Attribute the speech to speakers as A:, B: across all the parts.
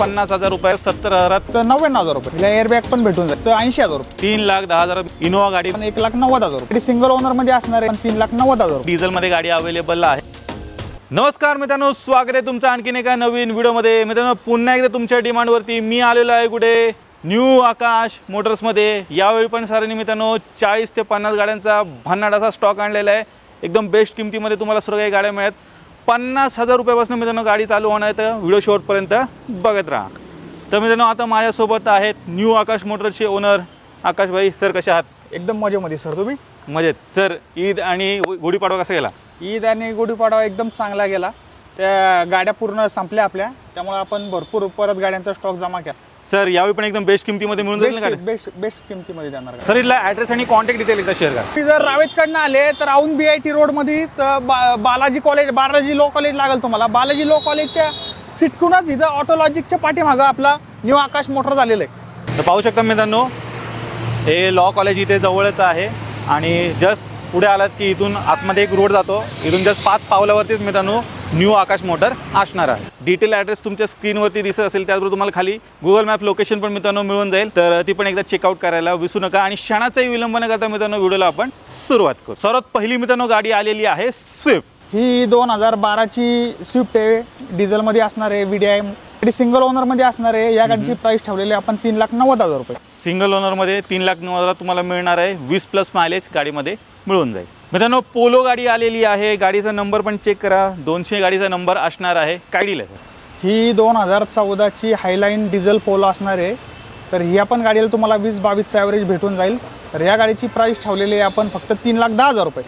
A: पन्नास हजार रुपये सत्तर हजारात.
B: तर नव्याण्णव हजार रुपये. हिला एअरबॅग पण भेटून जाईल. तर ऐंशी हजार रुपये.
A: तीन लाख दहा हजार इनोवा गाडी.
B: पण एक लाख नव्वद हजार रुपये. सिंगल ओनरमध्ये असणार आहे तीन लाख नव्वद हजार रुपये.
A: डिझेलमध्ये गाडी अवेलेबल आहे. नमस्कार मित्रांनो स्वागत आहे तुमचं आणखीन एका नवीन व्हिडिओमध्ये. मित्रांनो पुन्हा एकदा तुमच्या डिमांडवरती मी आलेलो आहे कुठे? न्यू आकाश मोटर्समध्ये यावेळी पण सरांनी मित्रांनो चाळीस ते पन्नास गाड्यांचा भन्नाट असा स्टॉक आणलेला आहे. एकदम बेस्ट किमतीमध्ये तुम्हाला सर्व काही गाड्या मिळत. पन्नास हजार रुपयापासून मित्रांनो गाडी चालू होणार आहे. तर व्हिडिओ शेवटपर्यंत बघत राहा. तर मित्रांनो आता माझ्यासोबत आहेत न्यू आकाश मोटर्सचे ओनर आकाशभाई सर कसे आहात?
B: एकदम मजेमध्ये सर. तुम्ही?
A: मजेत. सर ईद आणि गुढीपाडवा कसा गेला?
B: ईद आणि गुढीपाडवा एकदम चांगला गेला. त्या गाड्या पूर्ण संपल्या आपल्या. त्यामुळे आपण भरपूर परत गाड्यांचा स्टॉक जमा केला.
A: सर यावेळी पण एकदम बेस्ट किमतीमध्ये मिळून जाईल ना
B: बेस्ट
A: गाडी?
B: बेस्ट बेस्ट किमतीमध्ये देणार गाडी.
A: सर इथला ॲड्रेस आणि कॉन्टॅक्ट डिटेल एकदा शेअर करा.
B: तुम्ही जर रावेतकडनं आले तर औंध बी आय टी रोडमध्येच अं, बा Balaji college Balaji law college लागेल तुम्हाला. बालाजी लॉ कॉलेजच्या चिटकूनच इथं ऑटोलॉजिकच्या पाठीमागं आपला न्यू आकाश मोटर झालेलं आहे.
A: तर पाहू शकता मित्रांनो हे लॉ कॉलेज इथे जवळच आहे आणि जस्ट पुढे आलात की इथून आतमध्ये एक रोड जातो. इथून जस्ट पाच पावलावरतीच मित्रांनो न्यू आकाश मोटर असणार आहे. डिटेल ॲड्रेस तुमच्या स्क्रीनवरती दिसत असेल त्याचबरोबर तुम्हाला खाली गुगल मॅप लोकेशन पण मित्रांनो मिळून जाईल. तर ती पण एकदा चेकआउट करायला विसरू नका आणि क्षणाचाही विलंब न करता मित्रांनो व्हिडिओला आपण सुरुवात करू. सर्वात पहिली मित्रांनो गाडी आलेली आहे स्विफ्ट
B: ही दोन हजार बाराची स्विफ्ट आहे. डिझेलमध्ये असणार आहे व्ही डी आय सिंगल ओनरमध्ये असणार आहे. या गाडीची प्राइस ठेवलेली आपण तीन लाख नव्वद हजार रुपये.
A: सिंगल ओनरमध्ये तीन लाख नऊ हजार तुम्हाला मिळणार आहे. वीस प्लस मायलेज गाडीमध्ये मिळून जाईल. मित्रांनो पोलो गाडी आलेली आहे. गाडीचा नंबर पण चेक करा. दोनशे गाडीचा नंबर असणार आहे. काय डील आहे?
B: ही दोन हजार चौदाची हायलाईन डिझेल पोलो असणार आहे. तर ह्या पण गाडीला तुम्हाला वीस बावीसचा ॲव्हरेज भेटून जाईल. तर या गाडीची प्राइस ठेवलेली आहे आपण फक्त तीन लाख दहा हजार रुपये.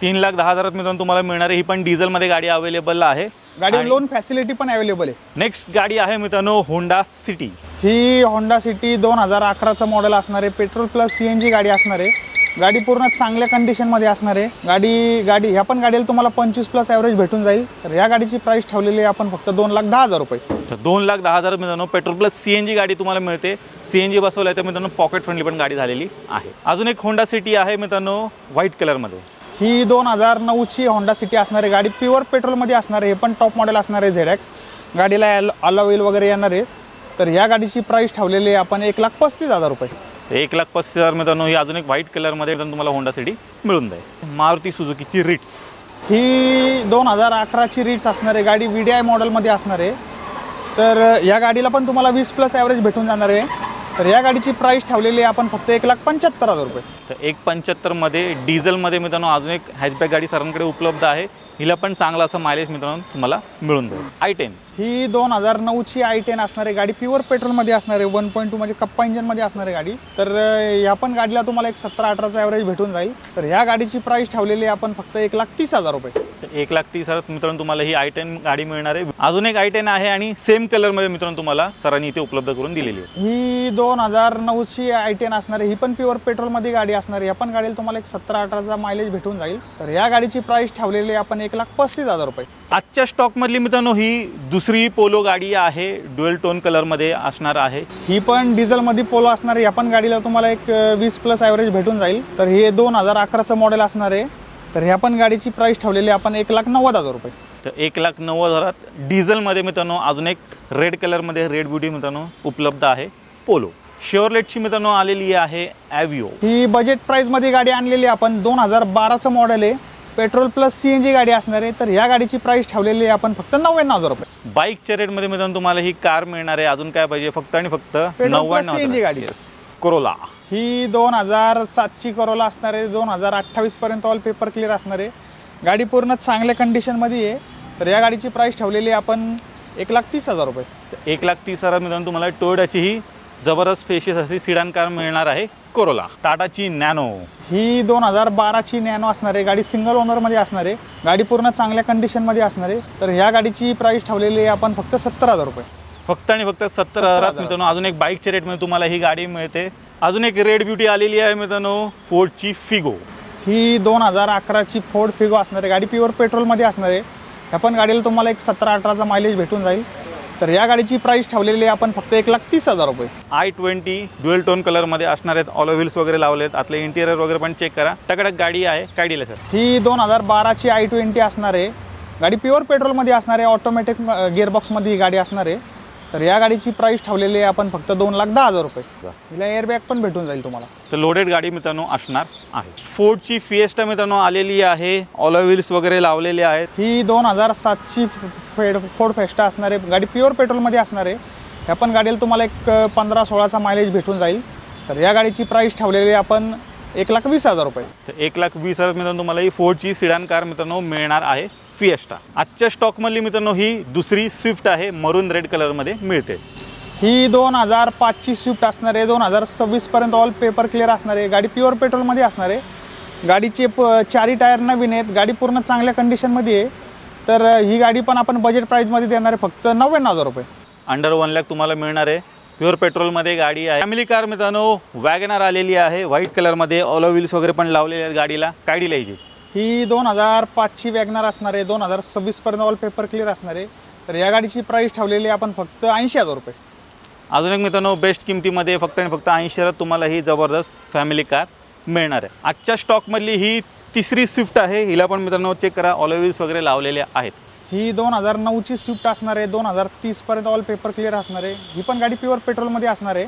A: तीन लाख दहा हजारात मित्रांनो तुम्हाला मिळणार आहे. ही पण डिझेलमध्ये गाडी अवेलेबल आहे.
B: गाडीवर लोन फॅसिलिटी पण अवेलेबल आहे.
A: नेक्स्ट गाडी आहे मित्रांनो होंडा सिटी
B: ही होंडा सिटी दोन हजार अकराचं मॉडेल असणार आहे. Petrol plus C N G गाडी असणार आहे. गाडी पूर्ण चांगल्या कंडिशनमध्ये असणार आहे. गाडी गाडी ह्या पण गाडीला तुम्हाला पंचवीस प्लस ॲव्हरेज भेटून जाईल. तर या गाडीची प्राइस ठेवलेली आहे आपण फक्त दोन लाख दहा हजार रुपये.
A: तर दोन लाख दहा हजार मित्रांनो petrol plus C N G गाडी तुम्हाला मिळते. सी एन जी बसवलं आहे तर मित्रांनो पॉकेट फ्रेंडली पण गाडी झालेली आहे. अजून एक होंडा सिटी आहे मित्रांनो व्हाईट कलरमध्ये
B: ही दोन हजार नऊची होंडा सिटी असणार आहे. गाडी प्युअर पेट्रोलमध्ये असणार आहे. हे पण टॉप मॉडेल असणार आहे झेड एक्स गाडीला अला व्हील वगैरे येणार आहे. तर ह्या गाडीची प्राइस ठेवलेली आहे आपण एक लाख पस्तीस हजार रुपये.
A: एक लाख पस्तीस हजार मित्रांनो ही अजून एक व्हाईट कलरमध्ये तुम्हाला होंडा सिटी मिळून जाईल. मारुती सुझुकीची रिट्स
B: ही दोन हजार अकराची रीट्स असणार आहे गाडी व्ही डी आय मॉडेलमध्ये असणार. आहे तर या गाडीला पण तुम्हाला वीस प्लस ॲव्हरेज भेटून जाणार आहे. तर या गाडीची प्राइस ठेवलेली आहे आपण फक्त एक लाख पंच्याहत्तर हजार रुपये.
A: तर एक पंच्याहत्तरमध्ये डिझेलमध्ये मित्रांनो अजून एक हॅचबॅक गाडी सरांकडे उपलब्ध आहे. हिला पण चांगला असं मायलेज मित्रांनो तुम्हाला मिळून जाईल. आय टेन
B: ही दोन हजार नऊची आय टेन असणार आहे गाडी प्युअर पेट्रोलमध्ये असणार आहे वन पॉईंट टू म्हणजे कप्पा इंजनमध्ये असणार आहे गाडी. तर अं, या पण गाडीला तुम्हाला एक सतरा अठराचा ॲव्हरेज भेटून जाईल. तर ह्या गाडीची प्राइस ठेवलेली आहे आपण फक्त एक लाख तीस हजार रुपये.
A: तर एक लाख तीस हजार मित्रांनो तुम्हाला ही आय टेन गाडी मिळणार आहे. अजून एक आय टेन आहे आणि सेम कलरमध्ये मित्रांनो तुम्हाला सरांनी इथे उपलब्ध करून दिलेली आहे.
B: ही दोन हजार नऊची आय टेन असणार आहे ही पण प्युअर पेट्रोलमध्ये गाडी असणार आहे. या पण गाडीला तुम्हाला एक सतरा अठराचा मायलेज भेटून जाईल. तर या गाडीची प्राइस ठेवलेली आहे आपण एक लाख पस्तीस हजार रुपये.
A: आजच्या स्टॉकमधली मित्रांनो ही दुसरी पोलो गाडी आहे ड्युएल टोन कलरमध्ये असणार आहे.
B: ही पण डिझेलमध्ये पोलो असणार आहे. या पण गाडीला तुम्हाला एक वीस प्लस ॲव्हरेज भेटून जाईल. तर हे दोन हजार अकराचं मॉडेल असणार आहे. तर ह्या पण गाडीची प्राइस ठेवलेली आहे. आपण एक लाख नव्वद हजार रुपये.
A: तर एक लाख नव्वद हजारात डिझेलमध्ये मित्रांनो अजून एक रेड कलरमध्ये रेड ब्युटी मित्रांनो उपलब्ध आहे पोलो. शेअरलेटची मित्रांनो आलेली आहे ॲव्हिओ
B: ही बजेट प्राईजमध्ये गाडी आणलेली आपण दोन हजार बाराचं मॉडेल आहे. Petrol plus C N G गाडी असणार आहे तर ह्या गाडीची प्राइस ठेवलेली आहे आपण फक्त नव्याण्णव हजार रुपये.
A: बाईकच्या रेटमध्ये मित्रांनो तुम्हाला ही कार मिळणार आहे. अजून काय पाहिजे? फक्त आणि फक्त
B: plus CNG गाडी.
A: येस कोरोला
B: ही दोन हजार सातची करोला असणार आहे. दोन हजार अठ्ठावीसपर्यंत ऑल पेपर क्लिअर असणार आहे. गाडी पूर्ण चांगल्या कंडिशनमध्ये आहे. तर या गाडीची प्राइस ठेवलेली आहे आपण एक लाख तीस हजार रुपये.
A: एक लाख तीस हजार मित्रांनो तुम्हाला टोयोटाची ही जबरदस्त स्पेशियस अशी सिडान कार मिळणार आहे कोरोला. टाटाची नॅनो.
B: ही दोन हजार बाराची नॅनो असणार आहे गाडी सिंगल ओनरमध्ये असणार आहे गाडी पूर्ण चांगल्या कंडिशनमध्ये असणार आहे तर ह्या गाडीची प्राइस ठेवलेली आहे आपण फक्त सत्तर हजार रुपये.
A: फक्त आणि फक्त सत्तर हजारात मित्रांनो अजून एक बाईकच्या रेटमध्ये तुम्हाला ही गाडी मिळते. अजून एक रेड ब्युटी आलेली आहे मित्रांनो फोर्डची फिगो
B: ही दोन हजार अकराची फोर्ड फिगो असणार आहे गाडी प्युअर पेट्रोलमध्ये असणार. आहे ह्या पण गाडीला तुम्हाला एक सतरा अठराचा मायलेज भेटून जाईल. तर या गाडीची प्राइस ठेवलेली आहे आपण फक्त एक लाख तीस हजार रुपये.
A: आय ट्वेंटी ड्युएल टोन कलरमध्ये असणार आहेत. ऑलो व्हील्स वगैरे लावलेत. आतले इंटिरियर वगैरे पण चेक करा. टकडक गाडी आहे. काय डील सर
B: ही दोन हजार बाराची आय ट्वेंटी असणार आहे. गाडी प्युअर पेट्रोलमध्ये असणार आहे. ऑटोमॅटिक गिअरबॉक्समध्ये ही गाडी असणार आहे. तर या गाडीची प्राईस ठेवलेली आहे आपण फक्त दोन लाख दहा हजार रुपये. हिला एअरबॅग पण भेटून जाईल तुम्हाला.
A: तर लोडेड गाडी मित्रांनो असणार आहे. फोर्डची फिएस्टा मित्रांनो आलेली आहे. ऑलो व्हील्स वगैरे लावलेले आहेत.
B: ही दोन हजार सातची फेड फोर्ड फेस्टा असणार आहे. गाडी प्युअर पेट्रोलमध्ये असणार आहे. ह्या पण गाडीला तुम्हाला एक पंधरा सोळाचा मायलेज भेटून जाईल. तर या गाडीची प्राईस ठेवलेली आपण एक लाख वीस हजार रुपये.
A: तर एक लाख वीस हजार मित्रांनो तुम्हाला ही फोर्डची सिडान कार मित्रांनो मिळणार आहे फिएस्टा आजच्या स्टॉकमधली मित्रांनो ही दुसरी स्विफ्ट आहे मरून रेड कलरमध्ये मिळते.
B: ही दोन हजार पाचची स्विफ्ट असणार आहे दोन हजार सव्वीसपर्यंत ऑल पेपर क्लिअर असणार आहे गाडी प्युअर पेट्रोलमध्ये असणार आहे. गाडीचे प चारी टायर नवीन आहेत गाडी पूर्ण चांगल्या कंडिशनमध्ये आहे. तर ही गाडी पण आपण बजेट प्राईजमध्ये देणार आहे फक्त नव्याण्णव हजार रुपये.
A: अंडर वन लॅक तुम्हाला मिळणार आहे. प्युअर पेट्रोलमध्ये गाडी आहे. फॅमिली कार मित्रांनो वॅगनार आलेली आहे. व्हाईट कलरमध्ये ऑलो व्हील्स वगैरे पण लावलेले आहेत गाडीला. काय डील यायची
B: ही दोन हजार पाचची वॅगनार असणार आहे. दोन हजार सव्वीसपर्यंत ऑल पेपर क्लिअर असणार आहे. तर या गाडीची प्राईस ठेवलेली आहे आपण फक्त ऐंशी हजार रुपये.
A: अजून एक मित्रांनो बेस्ट किमतीमध्ये फक्त आणि फक्त ऐंशी हजारात तुम्हाला ही जबरदस्त फॅमिली कार मिळणार आहे. आजच्या स्टॉकमधली ही तिसरी स्विफ्ट आहे. हिला पण मित्रांनो चेक करा. ऑलो व्हील्स वगैरे लावलेले आहेत.
B: ही दोन हजार नऊची स्विफ्ट असणार आहे दोन हजार तीसपर्यंत ऑल पेपर क्लिअर असणार आहे. ही पण गाडी प्युअर पेट्रोलमध्ये असणार आहे.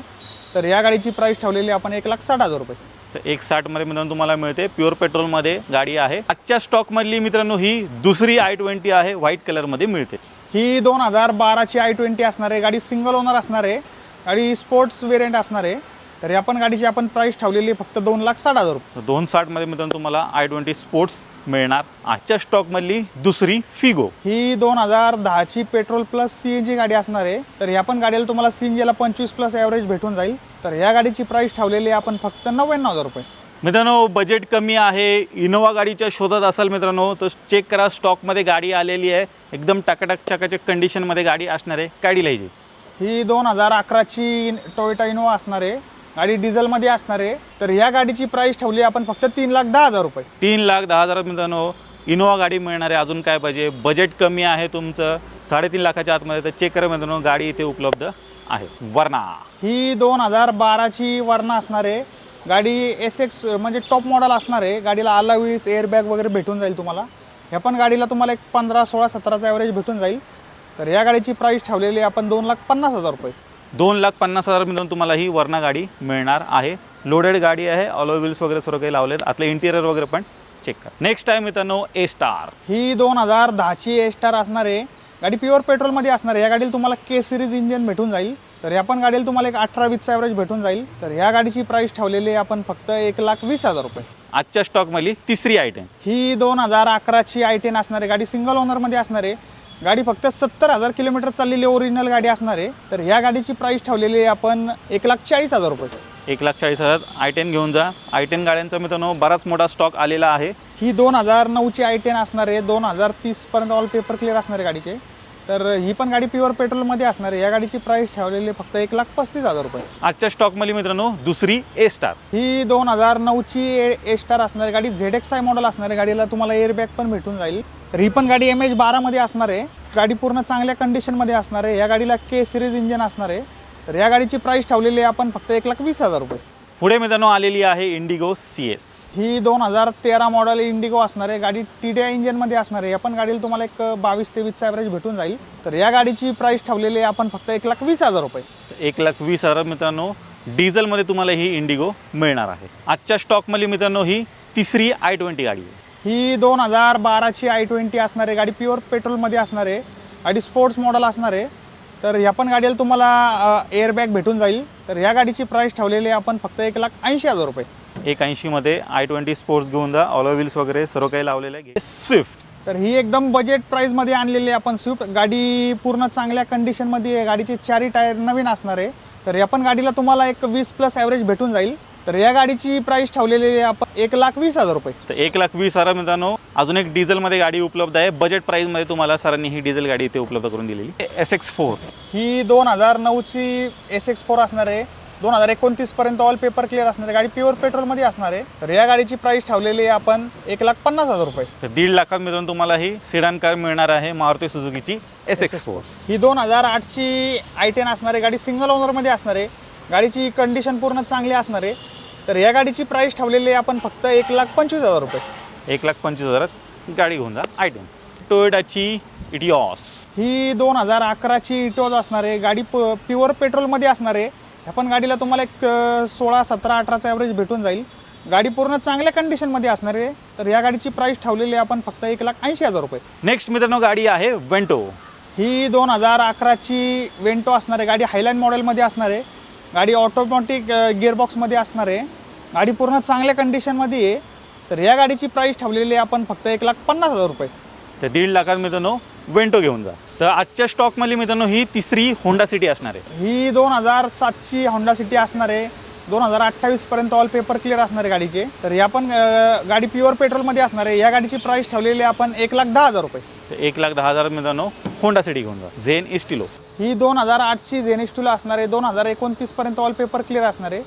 B: तर या गाडीची प्राईस ठेवलेली आपण एक लाख साठ हजार रुपये.
A: तर एक साठमध्ये मित्रांनो तुम्हाला मिळते. प्युअर पेट्रोलमध्ये गाडी आहे. आजच्या स्टॉकमधली मित्रांनो ही दुसरी आय ट्वेंटी आहे. व्हाईट कलरमध्ये मिळते.
B: ही दोन हजार बाराची आय ट्वेंटी असणार आहे. गाडी सिंगल ओनर असणार आहे. गाडी स्पोर्ट्स वेरियंट असणार आहे. तर या पण गाडीची आपण प्राईस ठेवलेली फक्त दोन लाख साठ हजार रुपये.
A: दोन साठमध्ये मित्रांनो तुम्हाला आय ट्वेंटी स्पोर्ट्स मिळणार. आजच्या स्टॉकमधली दुसरी फिगो
B: ही दोन हजार दहाची petrol plus C N G गाडी असणार आहे. तर ह्या पण गाडीला तुम्हाला सी एन जीला पंचवीस प्लस ॲव्हरेज भेटून जाईल. तर या गाडीची प्राईस ठेवलेली आहे आपण फक्त नव्याण्णव हजार रुपये.
A: मित्रांनो बजेट कमी आहे. इनोवा गाडीच्या शोधात असाल मित्रांनो तर चेक करा स्टॉकमध्ये गाडी आलेली आहे. एकदम टाकाटाक चकाचक कंडिशनमध्ये गाडी असणार आहे. काय लिहायची
B: ही दोन हजार अकराची टोयोटा इनोवा असणार आहे. गाडी डिझेलमध्ये असणार आहे. तर या गाडीची प्राईस ठेवली आपण फक्त तीन लाख दहा हजार रुपये.
A: तीन लाख दहा हजारात मित्रांनो इनोवा गाडी मिळणार आहे. अजून काय पाहिजे? बजेट कमी आहे तुमचं. साडेतीन लाखाच्या आतमध्ये तर चेक करा मित्रांनो गाडी इथे उपलब्ध आहे. वरणा.
B: ही दोन हजार बाराची वरणा असणार आहे. गाडी एस एक्स म्हणजे टॉप मॉडेल असणार आहे. गाडीला आलावीस एअरबॅग वगैरे भेटून जाईल तुम्हाला. ह्या पण गाडीला तुम्हाला एक पंधरा सोळा सतराचा ॲव्हरेज भेटून जाईल. तर या गाडीची प्राईस ठेवलेली आपण दोन लाख पन्नास हजार रुपये.
A: दोन लाख पन्नास हजार मित्रांनो तुम्हाला ही वरणा गाडी मिळणार आहे. लोडेड गाडी आहे. ऑलो व्हील्स वगैरे सर्व काही लावलेत. आतलं इंटिरियर वगैरे पण चेक करा. नेक्स्ट आहे मित्रांनो ए स्टार
B: ही दोन हजार दहाची ए स्टार असणार आहे. गाडी प्युअर पेट्रोलमध्ये असणार आहे. या गाडीला तुम्हाला के सिरीज इंजिन भेटून जाईल. तर या पण गाडीला तुम्हाला एक अठरा वीसचा ॲव्हरेज भेटून जाईल. तर या गाडीची प्राईस ठेवलेली आहे आपण फक्त एक लाख वीस हजार रुपये.
A: आजच्या स्टॉकमधली तिसरी आयटम
B: ही दोन हजार अकराची आय टेन असणार आहे. गाडी सिंगल ओनरमध्ये असणार आहे. गाडी फक्त सत्तर हजार किलोमीटर चाललेली ओरिजिनल गाडी असणार आहे. तर ह्या गाडीची प्राईस ठेवलेली आहे आपण एक लाख चाळीस हजार रुपये.
A: एक लाख चाळीस हजार. आय टेन घेऊन जा. आय टेन गाड्यांचा मित्रांनो बराच मोठा स्टॉक आलेला आहे.
B: ही दोन हजार नऊची आय टेन असणार आहे. दोन हजार तीसपर्यंत ऑल पेपर क्लिअर असणार आहे गाडीचे. तर ही पण गाडी प्युअर पेट्रोलमध्ये असणार आहे. या गाडीची प्राईस ठेवलेली आहे फक्त एक लाख पस्तीस हजार रुपये.
A: आजच्या स्टॉकमधली मित्रांनो दुसरी ए स्टार
B: ही दोन हजार नऊची ए ए स्टार असणार आहे. गाडी झेड एक्स आय मॉडेल असणार आहे. गाडीला तुम्हाला एअरबॅग पण भेटून जाईल. तर ही पण गाडी एम एच बारामध्ये असणार आहे. गाडी पूर्ण चांगल्या कंडिशनमध्ये असणार आहे. या गाडीला के सिरीज इंजिन असणार आहे. तर या गाडीची प्राईस ठेवलेली आहे आपण फक्त एक लाख वीस हजार रुपये.
A: पुढे मित्रांनो आलेली आहे इंडिगो सी एस
B: ही दोन हजार तेरा मॉडेल इंडिगो असणार आहे. गाडी टी डी आय इंजिनमध्ये असणार आहे. या पण गाडीला तुम्हाला एक बावीस तेवीसचा ॲव्हरेज भेटून जाईल. तर या गाडीची प्राईस ठेवलेली आहे आपण फक्त एक लाख वीस हजार रुपये.
A: एक लाख वीस हजार मित्रांनो डिझेलमध्ये तुम्हाला ही इंडिगो मिळणार आहे. आजच्या स्टॉकमधली मित्रांनो ही तिसरी आय ट्वेंटी गाडी आहे.
B: ही दोन हजार बाराची आय ट्वेंटी असणार आहे. गाडी प्युअर पेट्रोलमध्ये असणार आहे. गाडी स्पोर्ट्स मॉडेल असणार आहे. तर ह्या पण गाडीला तुम्हाला एअरबॅग भेटून जाईल. तर ह्या गाडीची प्राईस ठेवलेली आहे आपण फक्त एक लाख ऐंशी हजार रुपये.
A: एक ऐंशीमध्ये आय ट्वेंटी स्पोर्ट्स घेऊन जा ऑलो व्हील्स वगैरे सर्व काही लावलेलं आहे. स्विफ्ट
B: तर ही एकदम बजेट प्राईजमध्ये आणलेली आहे आपण स्विफ्ट गाडी पूर्ण चांगल्या कंडिशनमध्ये आहे. गाडीचे चारही टायर नवीन असणार आहे. तर या पण गाडीला तुम्हाला एक वीस प्लस ॲव्हरेज भेटून जाईल. तर या गाडीची प्राईस ठेवलेली आहे आपण एक लाख वीस हजार रुपये.
A: तर एक लाख वीस हजार मित्रांनो अजून एक डिझेलमध्ये गाडी उपलब्ध आहे. बजेट प्राईजमध्ये तुम्हाला सरांनी ही डिझेल गाडी इथे उपलब्ध करून दिलेली एस एक्स फोर
B: ही दोन हजार नऊची एस एक्स फोर असणार आहे. दोन हजार एकोणतीसपर्यंत ऑल पेपर क्लिअर असणार आहे. गाडी प्युअर पेट्रोलमध्ये असणार आहे. तर या गाडीची प्राईस ठेवलेली आहे आपण एक लाख पन्नास हजार रुपये.
A: तर दीड लाखात मित्रांनो तुम्हाला ही सिडान कार मिळणार आहे मारुती सुझुकीची एस एक्स फोर
B: ही दोन हजार आठची आय टेन असणार आहे. गाडी सिंगल ओनरमध्ये असणार आहे. गाडीची कंडिशन पूर्ण चांगली असणार आहे. तर या गाडीची प्राईस ठेवलेली आहे आपण फक्त एक लाख पंचवीस हजार रुपये.
A: एक लाख पंचवीस हजारात गाडी घेऊन जा आय टेन टोयोटाची इटिऑस
B: ही दोन हजार अकराची इटोज असणार आहे गाडी प प्युअर पेट्रोलमध्ये असणार आहे ह्या पण गाडीला तुम्हाला एक सोळा सतरा अठराचा ॲव्हरेज भेटून जाईल. गाडी पूर्ण चांगल्या कंडिशनमध्ये असणार आहे तर या गाडीची प्राईस ठेवलेली आहे आपण फक्त एक लाख ऐंशी हजार रुपये.
A: नेक्स्ट मित्रांनो गाडी आहे वेंटो
B: ही दोन हजार अकराची वेंटो असणार आहे गाडी हायलँड मॉडेलमध्ये असणार आहे गाडी ऑटोमॅटिक गिअरबॉक्समध्ये असणार आहे. गाडी पूर्ण चांगल्या कंडिशनमध्ये आहे. तर या गाडीची प्राईस ठेवलेली आहे आपण फक्त एक लाख पन्नास हजार रुपये.
A: तर दीड लाखात मित्रांनो वेंटो घेऊन जा. तर आजच्या स्टॉकमध्ये मित्रांनो ही तिसरी होंडा सिटी असणार आहे.
B: ही दोन हजार सातची होंडा सिटी असणार आहे. दोन हजार अठ्ठावीसपर्यंत ऑल पेपर क्लिअर असणार आहे गाडीचे. तर या पण गाडी प्युअर पेट्रोलमध्ये असणार आहे. या गाडीची प्राईस ठेवलेली आहे आपण एक लाख दहा हजार रुपये.
A: तर एक लाख दहा हजार मित्रांनो होंडा सिटी घेऊन जा. झेन इस्टिलो
B: ही दोन हजार आठची झेनिस्टूला असणार आहे. दोन हजार एकोणतीसपर्यंत ऑल पेपर क्लिअर असणार आहे.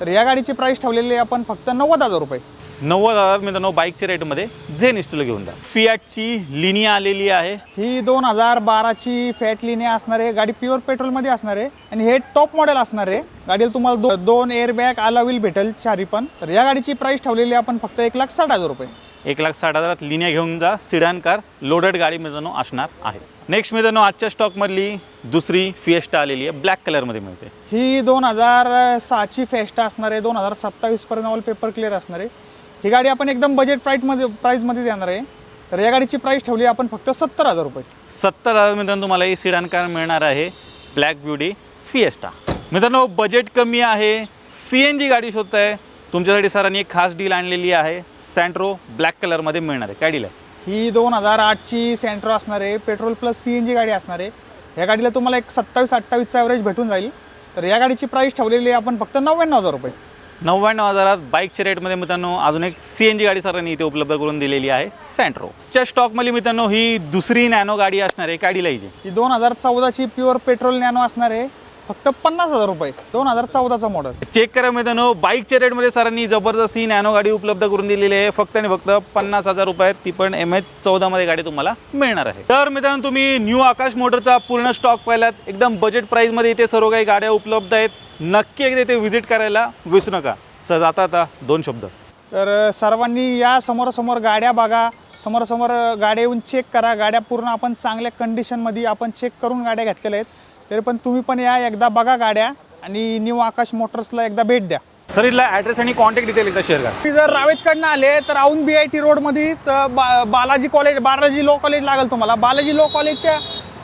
B: तर या गाडीची प्राईस ठेवलेली आहे आपण फक्त नव्वद हजार रुपये.
A: नव्वद हजार मित्रांनो बाईकच्या रेटमध्ये झेन इस्टिलो घेऊन जा. फियाटची लिनिया आलेली आहे.
B: ही दोन हजार बाराची फॅट लिनिया असणार आहे. गाडी प्युअर पेट्रोलमध्ये असणार आहे. आणि हे टॉप मॉडेल असणार आहे. गाडीला तुम्हाला दो, दोन एअर बॅग आला व्हील भेटेल चारी पण. तर या गाडीची प्राईस ठेवलेली आपण फक्त एक लाख साठ हजार रुपये.
A: एक लाख साठ हजारात लिनिया घेऊन जा. सिडान कार लोडेड गाडी मित्रांनो असणार आहे. नेक्स्ट मित्रांनो आजच्या स्टॉकमधली दुसरी फिएस्टा आलेली आहे. ब्लॅक कलरमध्ये मिळते.
B: ही दोन हजार सहाची फेस्टा असणार आहे. दोन हजार सत्तावीसपर्यंत ऑल पेपर क्लिअर असणार आहे. ही गाडी आपण एकदम बजेट प्राईटमध्ये प्राईजमध्ये देणार आहे. तर या गाडीची प्राईस ठेवली आहे आपण फक्त सत्तर हजार रुपये.
A: सत्तर हजार मित्रांनो तुम्हाला ही सिडान कार मिळणार आहे. ब्लॅक ब्युटी फिएस्टा मित्रांनो बजेट कमी आहे. सी एन जी गाडी शोधताय. तुमच्यासाठी सरांनी एक खास डील आणलेली आहे. सँट्रो ब्लॅक कलरमध्ये मिळणार आहे. काय डील आहे?
B: ही दोन हजार आठची सेंट्रो असणार आहे. Petrol plus C N G गाडी असणार आहे. या गाडीला तुम्हाला एक सत्तावीस अठ्ठावीसचा ॲव्हरेज भेटून जाईल. तर या गाडीची प्राईस ठेवलेली आहे आपण फक्त नव्याण्णव हजार रुपये.
A: नव्याण्णव हजारात बाईकच्या रेटमध्ये मित्रांनो अजून एक सी एन जी गाडी सरांनी इथे उपलब्ध करून दिलेली आहे सँट्रो च्या स्टॉकमध्ये मित्रांनो ही दुसरी नॅनो गाडी असणार आहे. काय डील आहे हिची?
B: ही दोन हजार चौदाची प्युअर पेट्रोल नॅनो असणार आहे. फक्त पन्नास हजार रुपये दोन हजार चौदाचा मॉडेल
A: चेक करा मित्रांनो बाईकच्या रेटमध्ये सरांनी जबरदस्त ही नॅनो गाडी उपलब्ध करून दिलेली आहे. फक्त आणि फक्त पन्नास हजार रुपयात ती पण एम एच चौदामध्ये गाडी तुम्हाला मिळणार आहे. तर मित्रांनो तुम्ही न्यू आकाश मोटरचा पूर्ण स्टॉक पाहिलात. एकदम बजेट प्राईजमध्ये इथे सर्व काही गाड्या उपलब्ध आहेत. नक्की एकदा इथे व्हिजिट करायला विसरू नका. सर आता आता दोन शब्द.
B: तर सर्वांनी या समोरासमोर गाड्या बघा. समोरासमोर गाड्या येऊन चेक करा. गाड्या पूर्ण आपण चांगल्या कंडिशनमध्ये आपण चेक करून गाड्या घेतलेल्या आहेत. तरी पण तुम्ही पण या एकदा बघा गाड्या आणि न्यू आकाश मोटर्सला एकदा भेट द्या.
A: सर इथला ॲड्रेस आणि कॉन्टॅक्ट डिटेल एकदा शेअर करा.
B: तुम्ही जर रावेतकडनं आले तर औंध बी आय टी रोडमध्येच बा Balaji college Balaji law college लागेल तुम्हाला. बालाजी लॉ कॉलेजच्या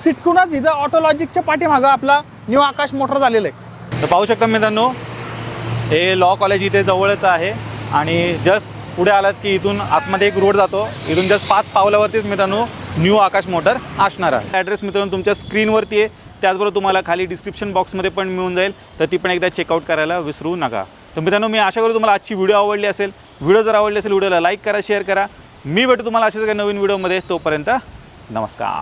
B: चिटकूनच इथं ऑटोलॉजिकच्या पाठीमागं आपला न्यू आकाश मोटर झालेलं आहे.
A: तर पाहू शकता मित्रांनो हे लॉ कॉलेज इथे जवळच आहे आणि जस्ट पुढे आलात की इथून आतमध्ये एक रोड जातो. इथून जस्ट पाच पावलावरतीच मित्रांनो न्यू आकाश मोटर असणार आहे. ॲड्रेस मित्रांनो तुमच्या स्क्रीनवरती आहे. त्याचबरोबर तुम्हाला खाली डिस्क्रिप्शन बॉक्समध्ये पण मिळून जाईल. तर ती पण एकदा चेकआउट करायला विसरू नका. तर मित्रांनो मी आशा करतो तुम्हाला आजची व्हिडिओ आवडली असेल. व्हिडिओ जर आवडली असेल व्हिडिओला लाईक करा शेअर करा. मी भेटू तुम्हाला अशाच काही नवीन व्हिडिओमध्ये तोपर्यंत नमस्कार.